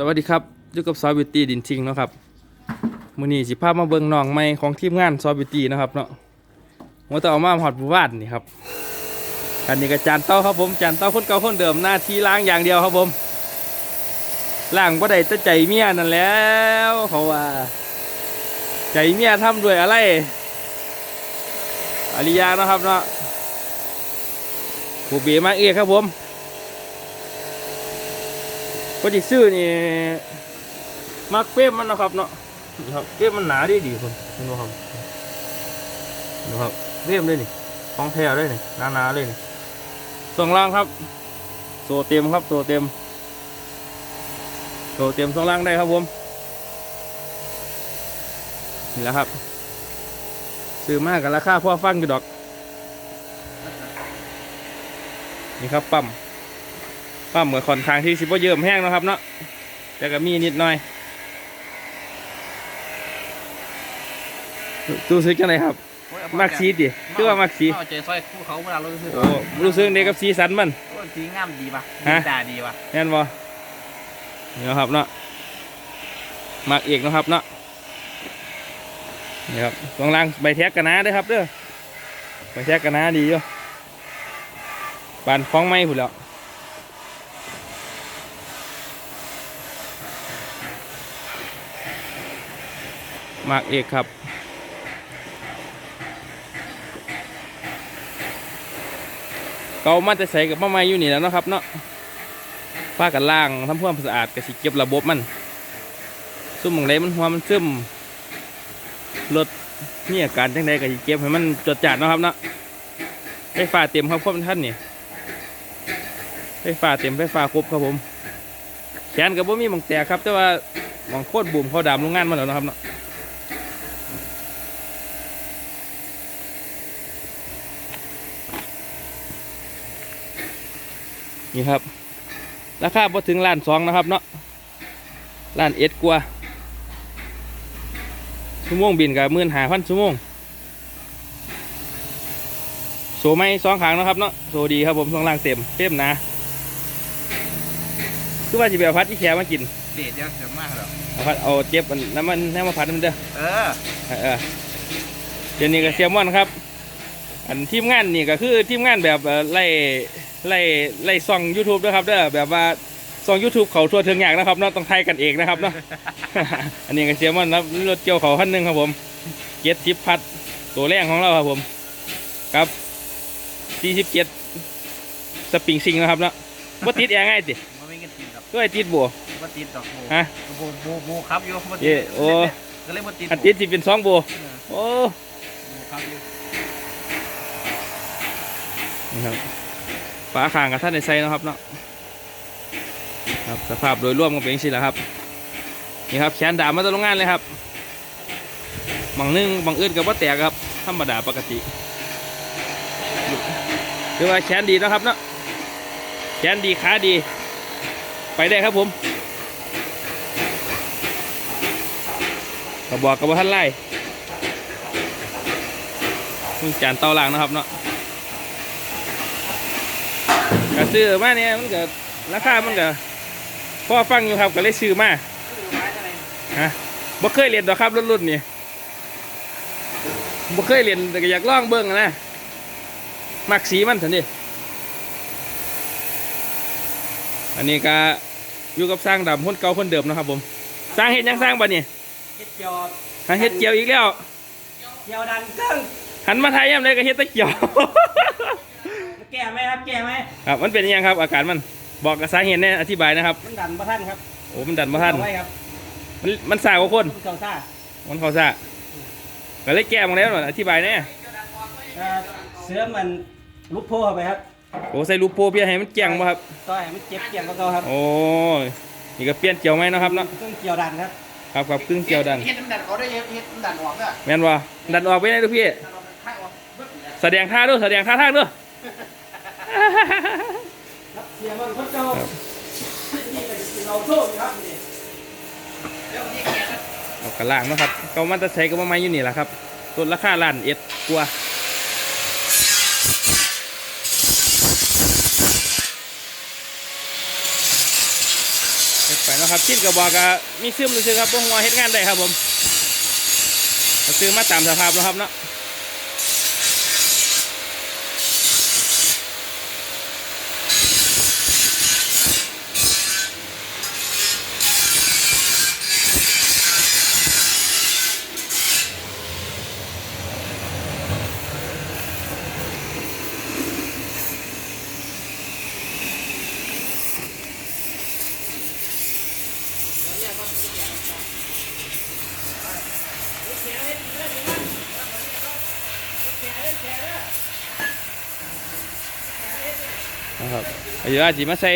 สวัสดีครับอยู่กับซอบิตี้ดินทิงเนาะครับมื้อนี้สิพามาเบิ่งน้องใหม่ของทีมงานซอบิตี้นะครับเนาะว่าต้องเอามาฮอดผู้วาดนี่ครับอันนี้ก็จานเต้าครับผมจานเต้าคนเก่าคนเดิมหน้าที่ล้างอย่างเดียวครับผมล้างบ่ได้แต่ใจเมียนั่นแล้วเขาว่า ใจเมียทำด้วยอะไรอริยาเนาะครับเนาะผู้เบียมาเอกครับผม ก็จิซื้อนี่มักเฟมมันเนาะครับเนาะนี่ครับเฟมมันหนาดีดีคนนี่ดูครับดูครับเฟมเลยนี่ของแท้เลยนี่หนาๆเลยนี่ส่วนล่างครับโซเต็มครับโซเต็มโซเต็มส่วนล่างได้ครับผมนี่แหละครับ ซื้อมากกับราคาพ่อฟังอยู่ดอก นี่ครับปั๊ม ปั๊มเหมือนค่อนข้างที่สิบว่าเยิ่มแห้งเนาะครับเนาะแต่ก็มีนิดหน่อยดูซึกจังไงครับมักสีดิคือว่ามักสีเอาใจซอยคู่เขาเวลาเราซื้อโอ้รู้สึกเด็กกับสีสันมันโอ้ยสีงามดีป่ะฮะดีตาดีป่ะแน่นบ่นี่เนาะครับเนาะมักเอกเนาะครับเนาะนี่ครับตรงล่างใบแท็กกันนะเด้วยครับเด้อใบแท็กกันนะดีอยู่ปานฟ้องไม้ผุดแล้ว มักเอกครับ เกามาแต่ใส่กับมาไม่อยู่นี่แล้วนะครับเนาะป้ากันล่างทำความสะอาดกับสิเก็บระบบมัน ซุ่มหมองใดมันหัวมันซึมรถนี่อาการจังใดกับสิเก็บให้มันจดจัดนะครับเนาะไฟฟ้าเต็มครับพวกท่านนี่ไฟฟ้าเต็มไฟฟ้าครบครับผมแขนกับบ่มีมองแตกครับ แต่ว่ามองโคตรบุ่มเขาดามโรงงานมาแล้วเนะครับเนาะ นี่ครับ ราคาพอถึงล้านสองนะครับเนาะล้านเอ็ดกว่าชั่วโมงบินกับหมื่นหาพันชั่วโมงโซไม่สองขางนะครับเนาะโซดีครับผมสองล่างเต็มเต็มหนะคือว่าจะไปเอาพัดที่แขมากินเด็ดเยอะเยอะมากเหรอเอาพัดเอาเจ็บอันน้ำมันน้ำมาพัดมันเด้อเออเออเออเดี๋ยวนี้ก็เซียมอนครับ อันทีมงานนี่ก็คือทีมงานแบบเอ่อไล่ ไล่ไล่ซอง YouTube ด้วยครับเด้อแบบว่าซอง YouTube เขาทั่วถึงอย่างนะครับเนาะต้องไทยกันเองนะครับเนาะ อันนี้ก็เซียมอนครับรถเกี่ยวเขาคันหนึงครับผมเจ็ดสิบพัดตัวแรงของเราครับผม ครับสี่สิบเจ็ดสปริงซิงนะครับเนาะว่าติดแอร์ง่ายติมันไม่กันติดดอกก็ไอติดบัวว่าติดดอกโบฮะ โบโบโบครับอยู่บ่ติดเย่โอ้ ก็เลยว่าติดอันติดสิเป็นสองบัวเออโอ้ โบครับอยู่นี่ครับ ฝาข้างกับท่านในไซนะครับเนาะครับสภาพโดยรวมก็เป็นอย่างนี้แหละครับนี่ครับแขนดาบมาตรงโรงงานเลยครับบางนึงบางอื่นกับว่าแตกครับธรรมดาปกติคือว่าแขนดีนะครับเนาะแขนดีขาดี ไปได้ครับผมกระบอกกระบอกท่านไล่มึงจานเตาล่างนะครับเนาะ ก็ซื้อมาเนี่ยมันก็ราคามันก็พอฟังอยู่ครับก็เลยซื้อมาฮะบ่เคยเรียนดอกครับรุ่นรุ่นนี่บ่เคยเรียนแต่ก็อยากลองเบิ่งอะนะมักสีมันเถอะนี่อันนี้ก็อยู่กับสร้างดำคนเก่าคนเดิมนะครับผมสร้างเห็ดหยังสร้างบัดนี้เฮ็ดเกียวหาเห็ดเกี่ยวอีกแล้วเกียวดันเครื่องหันมาไทยยังไงก็เห็ดแตะเกี่ยว แก่ไหมครับแก่ไหมครับมันเป็นอิหยังครับ อาการมันบอกกับสาเหตุแน่อธิบายนะครับ มันดันประท่านครับโอ้มันดันมาท่านเอาไว้ครับมันมันสายกว่าคนมันเก่าซ่ามันเขาซะก็เลยแก้มาแล้วหน่อยอธิบายแน่เอ่อเสื้อมันลุกโพเข้าไปครับโอ้ใส่ลูกโปเพียให้มันแจ้งบ่ครับต่อยให้มันเจ็บเกี่ยงกับเขาครับ โอ้ยนี่ก็เปลี่ยนเกี่ยวไหมเนาะครับเนาะเครื่องเกี่ยวดันครับ ครับครับครึ่งเกี่ยวดันเฮ็ดน้ำดันเขาได้เฮ็ดเฮ็ดน้ำดันออกเนี่ยแม่นว่าดันออกไปไหนลูกพี่ให้ออกเบิดเนี่ยแสดงท่าด้วยแสดงท่าทางด้วย เราโชคครับนี่เดี๋ยวนี้แกก็เอากระล่างนะครับเขามันจะใช้ก็มาไม่อยู่นี่แหละครับต้นราคาล้านเอ็ดกว่าไปเนาะครับคิดกับบอกก็มีซึมซื้อๆครับพวกหัวเฮ็ดงานได้ครับผมซื้อมาตามสภาพแล้วครับเนาะ นะครับเดี๋ยวอาจจะมาใส่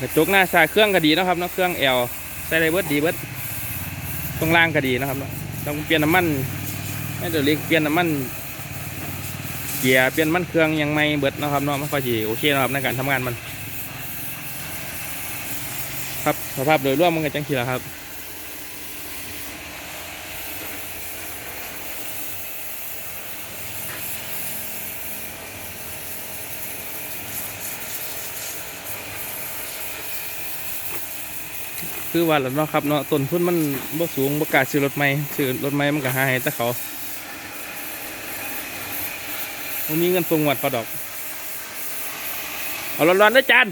กระจกหน้าใส่เครื่องก็ดีนะครับเนาะเครื่องแอลใส่ไรเบิร์ดดีเบิร์ดตรงล่างก็ดีนะครับต้องเปลี่ยนน้ำมันให้เดี๋ยวเล็กเปลี่ยนน้ำมันเกียร์เปลี่ยนมันเครื่องยังไม่เบิร์ดนะครับเนาะไม่ค่อยจีโอเคนะครับในการทำงานมัน ครับสภาพโดยรวมมันก็จังทีละครับ คือว่าแล้วเนาะครับเนาะต้นทุนมันบ่สูงบ่กล้าซื้อรถใหม่ซื้อรถใหม่มันก็หาให้แต่เขาบ่มีเงินส่งวัดปลาดอก เอาร้อนๆนะจาน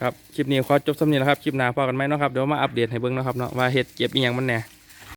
ครับ คลิปนี้ขอจบสำเนียงแล้วครับ คลิปหน้าพอกันไหมเนาะครับ เดี๋ยวมาอัปเดตให้เบิ่งเนาะครับเนาะว่าเฮ็ดเก็บอีหยังมันแหน่